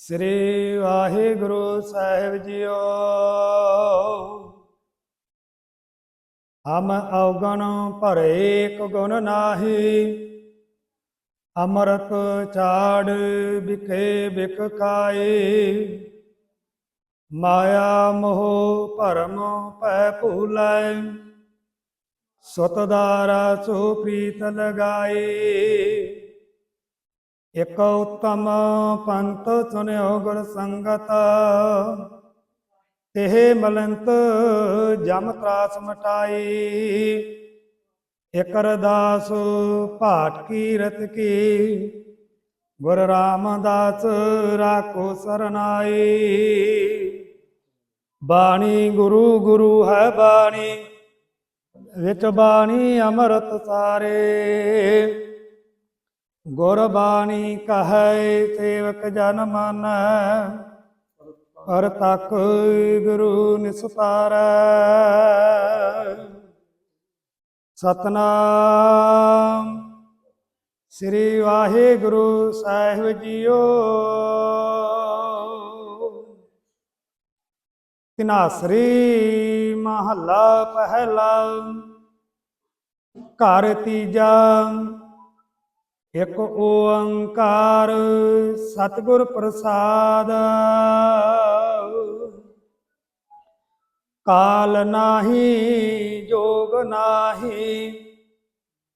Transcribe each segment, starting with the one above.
ਸ੍ਰੀ ਵਾਹਿਗੁਰੂ ਸਾਹਿਬ JIO. ਹਮ ਔਗਣ ਪਰ ਏਕ ਗੁਣ ਨਾਹੀ, ਅਮਰਤ ਚਾੜ ਬਿਕੇ ਬਿਕ ਖਾਏ ਮਾਇਆ ਮੋਹ ਭਰਮ ਭੈ ਭੂਲੈ ਸੁਤ ਦਾਰਾ ਸੋ ਪ੍ਰੀਤ ਲਗਾਏ ਇਕ ਉਤਮ ਪੰਥ ਸੁਨਿਓ ਗੁਰ ਸੰਗਤ ਇਹ ਮਲੰਤ ਜਮ ਤਰਾਸ ਮਟਾਈ। ਇਕ ਅਰਦਾਸ ਭਾਟ ਕੀਰਤ ਕੀ, ਗੁਰ ਰਾਮਦਾਸ ਰਾਖੋ ਸਰਨਾਈ। ਬਾਣੀ ਗੁਰੂ ਗੁਰੂ ਹੈ ਬਾਣੀ, ਵਿੱਚ ਬਾਣੀ ਅੰਮ੍ਰਿਤ ਸਾਰੇ। ਗੁਰ ਬਾਣੀ ਕਹੈ, ਸੇਵਕ ਜਨ ਮਨ, ਪਰ ਤੱਕ ਗੁਰੂ ਨਿਸਤਾਰੈ। ਸਤਨਾਮ। ਸ੍ਰੀ ਵਾਹਿਗੁਰੂ ਸਾਹਿਬ ਜੀਓ। ਤਿਨਾਸਰੀ ਮਹੱਲਾ ਪਹਿਲਾ। ਘਰ ਤੀਜਾ। ਇਕ ਓੰਕਾਰ ਸਤਿਗੁਰ ਪ੍ਰਸਾਦ। ਕਾਲ ਨਾਹੀ, ਜੋਗ ਨਾਹੀ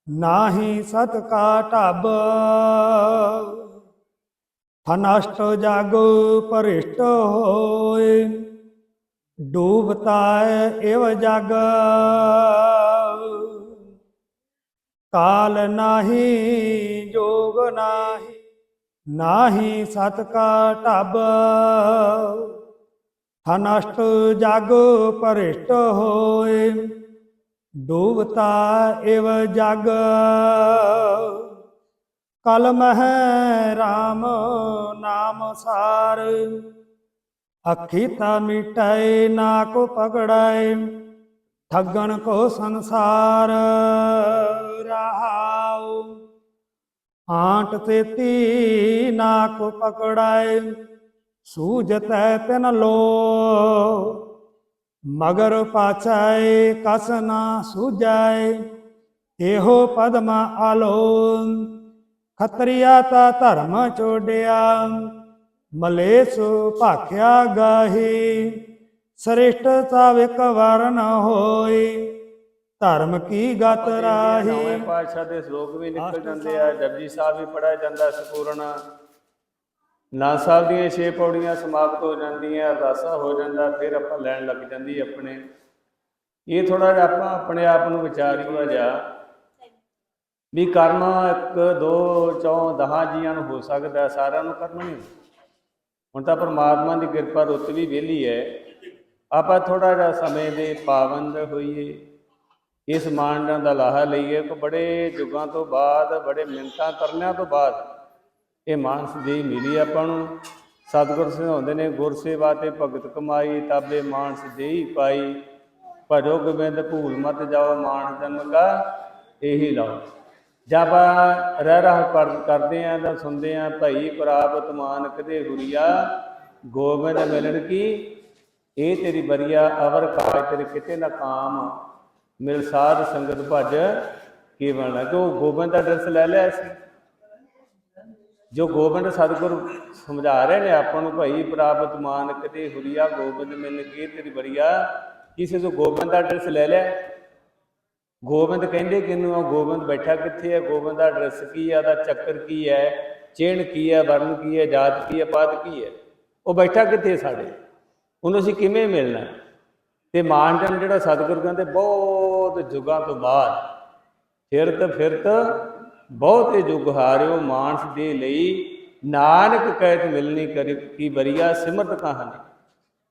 ਨਾਹੀ ਸਤ ਕਾ ਢਬ। ਫਨਸ਼ਟ ਜਗ ਪਰਿਸ਼ਟ ਹੋਏ ਡੂਬਤਾ ਏਵ ਜਗ। ਕਾਲ ਨਾਹੀ, ਜੋਗ ਨਾਹੀ ਨਾਹੀ ਸਤ ਕਾ ਢਬ। ਹਨਸ਼ਟ ਜਗ ਪਰਿਸ਼ਟ ਹੋਏ, ਡੂਬਤਾ ਇਵ ਜਗ। ਕਲਮ ਹੈ RAM ਨਾਮ ਸਾਰ ਅੱਖੀ ਤਾ ਮਿਟਾਏ ਨਾ ਕੋ ਪਕੜਾਏ ਠੱਗਣ ਕੋ ਸੰਸਾਰ ਰਹਾਉ ਆਂਟ ਤੇਤੀ ਨਾ ਕੋ ਪਕੜਾਏ ਸੂਝਤੈ ਤਿਨ ਲੋ। ਮਗਰ ਪਾਛਾਏ ਕਸ ਨਾ ਸੂਜਾਏ, ਇਹੋ ਪਦਮ ਆਲੋ। ਖਤਰੀਆ ਤਾ ਧਰਮ ਛੋੜਿਆ ਮਲੇਸ਼ ਭਾਖਿਆ ਗਾਹੀ। ਸ੍ਰਿਸ਼ਟ ਸਭ ਇੱਕ ਵਰਨ ਹੋਈ। ਧਰਮ ਕੀ ਗਤ ਰਾਹੀ? ਪਾਤਸ਼ਾਹ ਦੇ ਸ਼ਲੋਕ ਵੀ ਨਿਕਲ ਜਾਂਦੇ ਆ ਜਪਜੀ ਸਾਹਿਬ ਵੀ ਪੜਿਆ ਜਾਂਦਾ ਸੰਪੂਰਨ। ਨਾ ਸਾਹਿਬ ਦੀਆਂ ਛੇ ਪੌੜੀਆਂ ਸਮਾਪਤ ਹੋ ਜਾਂਦੀਆਂ ਅਰਦਾਸਾ ਹੋ ਜਾਂਦਾ ਫਿਰ ਆਪਾਂ ਲੈਣ ਲੱਗ ਜਾਂਦੀ ਆਪਣੇ। ਇਹ ਥੋੜਾ ਜਿਹਾ ਆਪਾਂ ਆਪਣੇ ਆਪ ਨੂੰ ਵਿਚਾਰੀਆ ਜਾ ਵੀ ਕਰਨਾ 1 2 4 10 ਜੀਆਂ ਨੂੰ ਹੋ ਸਕਦਾ ਸਾਰਿਆਂ ਨੂੰ ਕਰਨਾ ਨਹੀਂ। ਹੁਣ ਤਾਂ ਪਰਮਾਤਮਾ ਦੀ ਕਿਰਪਾ ਰੁੱਤ ਵੀ ਵਿਹਲੀ ਹੈ। ਆਪਾਂ ਥੋੜਾ ਜਿਹਾ ਸਮੇਂ ਦੇ ਪਾਬੰਦ ਹੋਈਏ। ਇਸ ਮਾਨਦਾਂ ਦਾ ਲਾਹਾ ਲਈਏ ਕਿ ਬੜੇ ਯੁੱਗਾਂ ਤੋਂ ਬਾਅਦ, ਬੜੇ ਮਿੰਟਾਂ ਕਰਨਿਆਂ ਤੋਂ ਬਾਅਦ ਇਹ ਮਾਨਸ ਦੀ ਮਿਲੀ ਆਪਾਂ ਨੂੰ। ਸਤਿਗੁਰ ਸਿਧਾਉਂਦੇ ਨੇ, ਗੁਰ ਸੇਵਾ ਤੇ ਭਗਤ ਕਮਾਈ, ਤਾਬੇ ਮਾਨਸ ਦੇਈ ਪਾਈ। ਭਜੋ ਗੋਬਿੰਦ ਭੂਲ ਮਤ ਜਾਓ, ਮਾਨ ਜਨਮ ਕਾ ਇਹੀ ਲਾਓ। ਜਦ ਆਪਾਂ ਰਹਿ ਰਹਾ ਕਰਦੇ ਆਂ ਤਾਂ ਸੁਣਦੇ ਆਂ, ਭਈ ਪ੍ਰਾਪਤ ਮਾਨਕ ਦੇ ਹੁਰੀਆ, ਗੋਬਿੰਦ ਮਿਲਣ ਕੀ ਇਹ ਤੇਰੀ ਬਰੀਆ ਅਵਰ ਕਾਜ ਤੇਰੇ ਕਿਤੇ ਨਾ ਕਾਮ। ਮਿਲ ਸਾਧ ਸੰਗਤ ਭਜ ਕੀ ਬਣਨਾ ਕਿ ਉਹ ਗੋਬਿੰਦ ਦਾ ਦਰਸ ਲੈ ਲਿਆ ਸੀ। ਜੋ ਗੋਬਿੰਦ ਸਤਿਗੁਰ ਸਮਝਾ ਰਹੇ ਨੇ ਆਪਾਂ ਨੂੰ, ਭਾਈ ਪ੍ਰਾਪਤ ਮਾਨ ਕਦੇ ਹੁਰੀਆ ਗੋਬਿੰਦ ਮਿਲ ਕੇ ਤੇਰੀ ਬਰੀਆ। ਕਿਸੇ ਤੋਂ ਗੋਬਿੰਦ ਦਾ ਐਡਰੈਸ ਲੈ ਲਿਆ। ਗੋਬਿੰਦ ਕਹਿੰਦੇ ਕਿਨੂੰ ਆ? ਗੋਬਿੰਦ ਬੈਠਾ ਕਿੱਥੇ ਹੈ ਗੋਬਿੰਦ ਦਾ ਐਡਰੈਸ ਕੀ ਹੈ ਉਹਦਾ ਚੱਕਰ ਕੀ ਹੈ ਚਿਹਨ ਕੀ ਹੈ ਵਰਨ ਕੀ ਹੈ ਜਾਤ ਕੀ ਹੈ ਪਾਤ ਕੀ ਹੈ ਉਹ ਬੈਠਾ ਕਿੱਥੇ ਸਾਡੇ? ਉਹਨੂੰ ਅਸੀਂ ਕਿਵੇਂ ਮਿਲਣਾ? ਤੇ ਮਾਨਜਨ ਜਿਹੜਾ ਸਤਿਗੁਰ ਕਹਿੰਦੇ ਬਹੁਤ ਯੁੱਗਾਂ ਤੋਂ ਬਾਅਦ ਫਿਰਤ ਫਿਰਤ ਬਹੁਤੇ ਯੁੱਗ ਹਾਰਿਓ ਮਾਨਸ ਦੇ ਲਈ ਨਾਨਕ ਕਹਿਤ ਮਿਲਣੀ ਕਰੀ ਕੀ ਬਰੀਆ ਸਿਮਰਤ ਕਹਾਣੀ।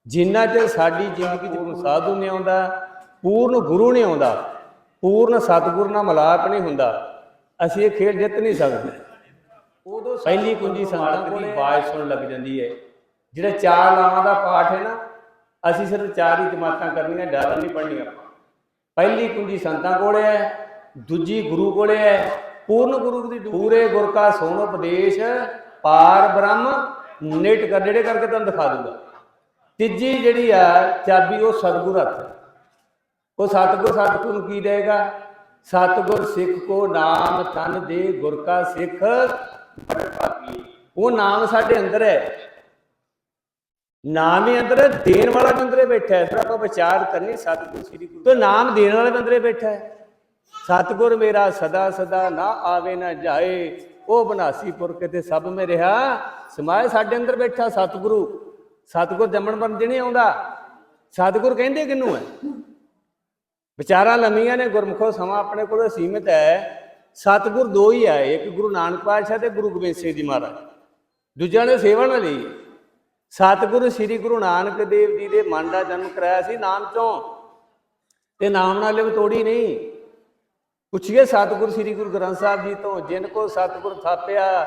ਜਿੰਨਾ ਚਿਰ ਸਾਡੀ ਜ਼ਿੰਦਗੀ 'ਚ ਕੋਈ ਸਾਧੂ ਨਹੀਂ ਆਉਂਦਾ ਪੂਰਨ ਗੁਰੂ ਨਹੀਂ ਆਉਂਦਾ ਪੂਰਨ ਸਤਿਗੁਰ ਨਾਲ ਮਿਲਾਪ ਨਹੀਂ ਹੁੰਦਾ ਅਸੀਂ ਇਹ ਖੇਡ ਜਿੱਤ ਨਹੀਂ ਸਕਦੇ। ਉਦੋਂ ਪਹਿਲੀ ਕੁੰਜੀ ਸੰਤਾਂ ਦੀ ਆਵਾਜ਼ ਸੁਣਨ ਲੱਗ ਜਾਂਦੀ ਹੈ। ਜਿਹੜਾ ਚਾਰ ਲਾਵਾਂ ਦਾ ਪਾਠ ਹੈ ਨਾ ਅਸੀਂ ਸਿਰਫ ਚਾਰ ਹੀ ਜਮਾਤਾਂ ਕਰਨੀਆਂ ਡਰ ਨਹੀਂ ਪੜਨੀਆਂ ਪਹਿਲੀ ਕੁੰਜੀ ਸੰਤਾਂ ਕੋਲੇ ਹੈ ਦੂਜੀ ਗੁਰੂ ਕੋਲੇ ਹੈ ਪੂਰਨ ਗੁਰੂ ਦੀ ਪੂਰੇ ਗੁਰ ਕਾ ਸੋਣ ਉਪਦੇਸ਼ ਪਾਰ ਬ੍ਰਹਮ ਨੇਟ ਕਰ ਨੇੜੇ ਕਰਕੇ ਤੁਹਾਨੂੰ ਦਿਖਾ ਦੂੰਗਾ। ਤੀਜੀ ਜਿਹੜੀ ਆ ਚਾਬੀ ਉਹ ਸਤਿਗੁਰ ਹੱਥ। ਉਹ ਸਤਿਗੁਰ ਸਤਿਗੁਰ ਨੂੰ ਕੀ ਦੇਗਾ ਸਤਿਗੁਰ ਸਿੱਖ ਕੋ ਨਾਮ ਤਨ ਦੇ ਗੁਰ ਕਾ ਸਿੱਖ। ਬੜ ਭਾਗੀ। ਉਹ ਨਾਮ ਸਾਡੇ ਅੰਦਰ ਹੈ। ਨਾਮ ਹੀ ਅੰਦਰ ਦੇਣ ਵਾਲਾ ਵੀ ਅੰਦਰੇ ਬੈਠਾ ਹੈ। ਫਿਰ ਆਪਾਂ ਵਿਚਾਰ ਕਰਨੀ, ਸਤਿਗੁਰ ਸ੍ਰੀ ਗੁਰੂ। ਤੇ ਨਾਮ ਦੇਣ ਵਾਲਾ ਵੀ ਅੰਦਰੇ ਬੈਠਾ ਹੈ। ਸਤਿਗੁਰ ਮੇਰਾ ਸਦਾ ਸਦਾ ਨਾ ਆਵੇ, ਨਾ ਜਾਏ। ਉਹ ਬਨਾਸੀ ਪੁਰਖ ਤੇ ਸਭ ਮੇ ਰਿਹਾ। ਸਮਾਏ ਸਾਡੇ ਅੰਦਰ ਬੈਠਾ ਸਤਿਗੁਰੂ। ਸਤਿਗੁਰ ਜੰਮਣ ਬਣ ਜਿਹਨੇ ਆਉਂਦਾ। ਸਤਿਗੁਰ ਕਹਿੰਦੇ ਕਿਨੂੰ ਹੈ? ਵਿਚਾਰਾਂ ਲੰਮੀਆਂ ਨੇ, ਗੁਰਮੁਖੋ ਸਮਾਂ ਆਪਣੇ ਕੋਲ ਸੀਮਿਤ ਹੈ। ਸਤਿਗੁਰ ਦੋ ਹੀ ਆਏ ਇੱਕ ਗੁਰੂ ਨਾਨਕ ਪਾਤਸ਼ਾਹ ਤੇ ਗੁਰੂ ਗੋਬਿੰਦ ਸਿੰਘ ਜੀ ਮਹਾਰਾਜ। ਦੂਜਿਆਂ ਨੇ ਸੇਵਾ ਨਾ ਲਈ। ਸਤਿਗੁਰੂ ਸ੍ਰੀ ਗੁਰੂ ਨਾਨਕ ਦੇਵ ਜੀ ਦੇ ਮਨ ਦਾ ਜਨਮ ਕਰਾਇਆ ਸੀ ਨਾਮ ਚੋਂ। ਤੇ ਨਾਮ ਨਾਲ ਲਿਵ ਤੋੜੀ ਨਹੀਂ। ਪੁੱਛੀਏ ਸਤਿਗੁਰੂ ਸ੍ਰੀ ਗੁਰੂ ਗ੍ਰੰਥ ਸਾਹਿਬ ਜੀ ਤੋਂ, ਜਿਨ ਕੋ ਸਤਿਗੁਰ ਥਾਪਿਆ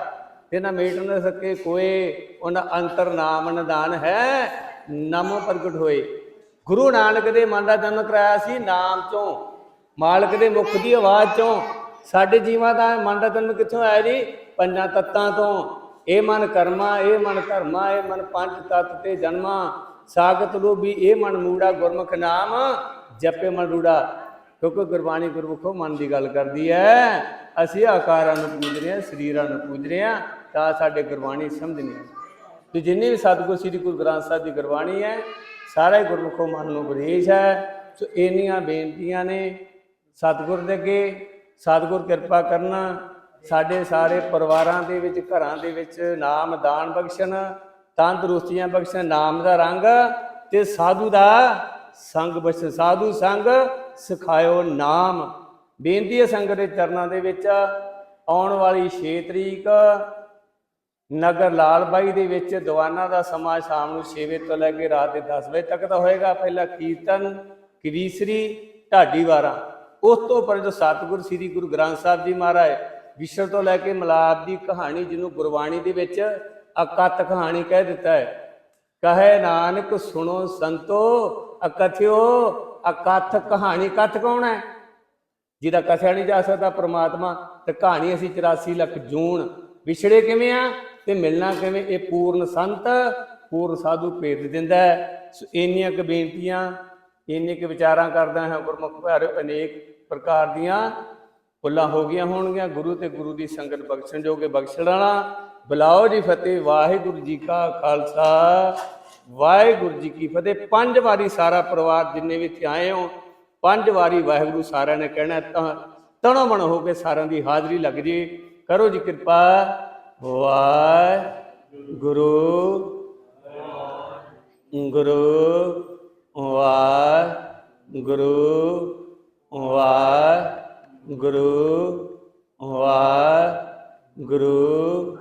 ਤੇ ਮੇਟ ਨ ਸਕੇ ਕੋਏ ਉਹਨਾਂ ਅੰਤਰ ਨਾਮ ਨਿਦਾਨ ਹੈ, ਨਾਮੋ ਪ੍ਰਗਟ ਹੋਏ। ਗੁਰੂ ਨਾਨਕ ਦੇ ਮਨ ਦਾ ਜਨਮ ਕਰਾਇਆ ਸੀ ਨਾਮ ਚੋਂ। ਮਾਲਕ ਦੇ ਮੁਖ ਦੀ ਆਵਾਜ਼ ਚੋਂ। ਸਾਡੇ ਜੀਵਾਂ ਦਾ ਮਨ ਦਾ ਜਨਮ ਕਿੱਥੋਂ ਆਇਆ ਜੀ? ਪੰਜਾਂ ਤੱਤਾਂ ਤੋਂ। ਇਹ ਮਨ ਕਰਮਾ, ਇਹ ਮਨ ਧਰਮਾ, ਇਹ ਮਨ ਪੰਜ ਤਤ ਤੇ ਜਨਮਾ। ਸਾਗਤ ਲੋਭੀ, ਇਹ ਮਨ ਮੂੜਾ, ਗੁਰਮੁਖ ਨਾਮ, ਜਪੇ ਮਨ ਰੂੜਾ। ਕਿਉਂਕਿ ਗੁਰਬਾਣੀ ਗੁਰਮੁਖੋ ਮਨ ਦੀ ਗੱਲ ਕਰਦੀ ਹੈ ਅਸੀਂ ਆਕਾਰਾਂ ਨੂੰ ਪੂਜ ਰਹੇ ਹਾਂ, ਸਰੀਰਾਂ ਨੂੰ ਪੂਜ ਰਹੇ ਹਾਂ, ਤਾਂ ਸਾਡੇ ਗੁਰਬਾਣੀ ਸਮਝਣੀ ਨਹੀਂ ਤੇ ਜਿੰਨੀ ਵੀ ਸਤਿਗੁਰ ਸ੍ਰੀ ਗੁਰੂ ਗ੍ਰੰਥ ਸਾਹਿਬ ਦੀ ਗੁਰਬਾਣੀ ਹੈ ਸਾਰਾ ਹੀ ਗੁਰਮੁਖੋ ਮਨ ਨੂੰ ਉਪਦੇਸ਼ ਹੈ ਸੋ ਇੰਨੀਆਂ ਬੇਨਤੀਆਂ ਨੇ ਸਤਿਗੁਰ ਦੇ ਅੱਗੇ। ਸਤਿਗੁਰ ਕਿਰਪਾ ਕਰਨਾ ਸਾਡੇ ਸਾਰੇ ਪਰਿਵਾਰਾਂ ਦੇ ਵਿੱਚ, ਘਰਾਂ ਦੇ ਵਿੱਚ ਨਾਮ ਦਾਨ ਬਖਸ਼ਣ, ਤੰਦਰੁਸਤੀਆਂ ਬਖਸ਼ਣ, ਨਾਮ ਦਾ ਰੰਗ ਤੇ ਸਾਧੂ ਦਾ ਸੰਗ ਬਖਸ਼ ਸਾਧੂ ਸੰਗ ਸਿਖਾਇਓ ਨਾਮ। ਬੇਨਤੀ ਹੈ ਸੰਗਤ ਦੇ ਚਰਨਾਂ ਦੇ ਵਿੱਚ ਆਉਣ ਵਾਲੀ 6 ਤਰੀਕ, ਨਗਰ ਲਾਲਬਾਈ ਦੇ ਵਿੱਚ ਦੀਵਾਨਾਂ ਦਾ ਸਮਾਂ ਸ਼ਾਮ ਨੂੰ 6 ਵਜੇ ਤੋਂ ਲੈ ਕੇ ਰਾਤ ਦੇ 10 ਵਜੇ ਤੱਕ ਦਾ ਹੋਏਗਾ। ਪਹਿਲਾ ਕੀਰਤਨ ਕਵੀਸਰੀ ਢਾਡੀ ਵਾਰਾਂ। ਉਸ ਤੋਂ ਪਰੰਤ ਸਤਿਗੁਰ ਸ੍ਰੀ ਗੁਰੂ ਗ੍ਰੰਥ ਸਾਹਿਬ ਜੀ ਮਹਾਰਾਜ ਵਿਸ਼ਰ ਤੋਂ ਲੈ ਕੇ ਮਲਾਪ ਦੀ ਕਹਾਣੀ ਜਿਹਨੂੰ ਗੁਰਬਾਣੀ ਦੇ ਵਿੱਚ ਅਕਤ ਕਹਾਣੀ ਕਹਿ ਦਿੱਤਾ ਹੈ। ਕਹੇ ਨਾਨਕ ਸੁਣੋ ਸੰਤੋ, ਅਕਥਿਓ, ਅਕਥ ਕਹਾਣੀ ਕਥ ਕੌਣ ਹੈ? ਜਿਹਦਾ ਕਥਿਆ ਨਹੀਂ ਜਾ ਸਕਦਾ ਪ੍ਰਮਾਤਮਾ, ਤੇ ਕਹਾਣੀ ਅਸੀਂ 84 ਲੱਖ ਜੂਨ ਵਿਛੜੇ ਕਿਵੇਂ ਆ? ਤੇ ਮਿਲਣਾ ਕਿਵੇਂ? ਇਹ ਪੂਰਨ ਸੰਤ, ਪੂਰਨ ਸਾਧੂ ਭੇਜ ਦਿੰਦਾ ਹੈ। ਸੋ ਇੰਨੀਆਂ ਕੁ ਬੇਨਤੀਆਂ, ਇੰਨੇ ਕੁ ਵਿਚਾਰਾਂ ਕਰਦਾ ਹਾਂ ਗੁਰਮੁਖ ਪਿਆਰਿਓ ਅਨੇਕ ਪ੍ਰਕਾਰ ਦੀਆਂ। ਫੁੱਲਾਂ ਹੋ ਗਈਆਂ ਹੋਣਗੀਆਂ, ਗੁਰੂ ਤੇ ਗੁਰੂ ਦੀ ਸੰਗਤ ਬਖਸ਼ਣ ਜੋਗੇ ਬਖਸ਼ਣ ਵਾਲਾ। ਬੁਲਾਓ ਜੀ ਫਤਿਹ, ਵਾਹਿਗੁਰੂ ਜੀ ਕਾ ਖਾਲਸਾ। ਵਾਹਿਗੁਰੂ ਜੀ ਕੀ ਫਤਿਹ। ਪੰਜ ਵਾਰੀ ਸਾਰਾ ਪਰਿਵਾਰ ਜਿੰਨੇ ਵੀ ਇੱਥੇ ਆਏ ਹੋ, ਪੰਜ ਵਾਰੀ ਵਾਹਿਗੁਰੂ ਸਾਰਿਆਂ ਨੇ ਕਹਿਣਾ, ਤਾਂ ਤਣੋ ਮਣ ਹੋ ਕੇ ਸਾਰਿਆਂ ਦੀ ਹਾਜ਼ਰੀ ਲੱਗ ਜੇ। ਕਰੋ ਜੀ ਕਿਰਪਾ। ਵਾਹਿਗੁਰੂ। ਗੁਰੂ। ਵਾਹਿਗੁਰੂ। ਵਾਹਿਗੁਰੂ। ਗੁਰੂ ਵਾਹਿਗੁਰੂ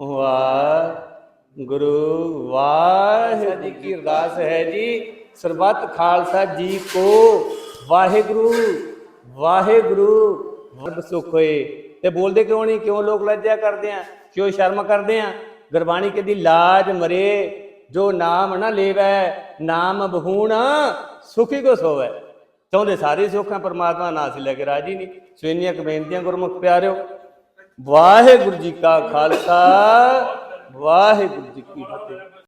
ਵਾਹਿਗੁਰੂ ਵਾਹਿਗੁਰੂ। ਜੀ ਕੀ ਅਰਦਾਸ ਹੈ ਜੀ? ਸਰਬੱਤ ਖਾਲਸਾ ਜੀ ਕੋ ਵਾਹਿਗੁਰੂ ਵਾਹਿਗੁਰੂ। ਵਰਬ ਸੁਖ ਹੋਏ। ਤੇ ਬੋਲਦੇ ਕਿਉਂ ਨਹੀਂ? ਕਿਉਂ ਲੋਕ ਲੱਜਿਆ ਕਰਦੇ ਆ? ਕਿਉਂ ਸ਼ਰਮ ਕਰਦੇ ਆ? ਗੁਰਬਾਣੀ ਕਹਿੰਦੀ, ਲਾਜ ਮਰੇ ਜੋ ਨਾਮ ਨਾ ਲੇਵੈ, ਨਾਮ ਬਹੂਣ ਸੁਖੀ ਕੋ ਸੋਵੈ। ਚਾਹੁੰਦੇ ਸਾਰੇ ਸੁੱਖ ਹੈ ਪਰਮਾਤਮਾ ਨਾਮ ਸੀ ਲੈ ਕੇ ਰਾਜੀ ਨਹੀਂ। ਸੋ ਇੰਨੀਆਂ ਬੇਨਤੀਆਂ ਗੁਰਮੁਖ ਪਿਆਰਿਓ, ਵਾਹਿਗੁਰੂ ਜੀ ਕਾ ਖਾਲਸਾ, ਵਾਹਿਗੁਰੂ ਜੀ ਕੀ ਫਤਿਹ।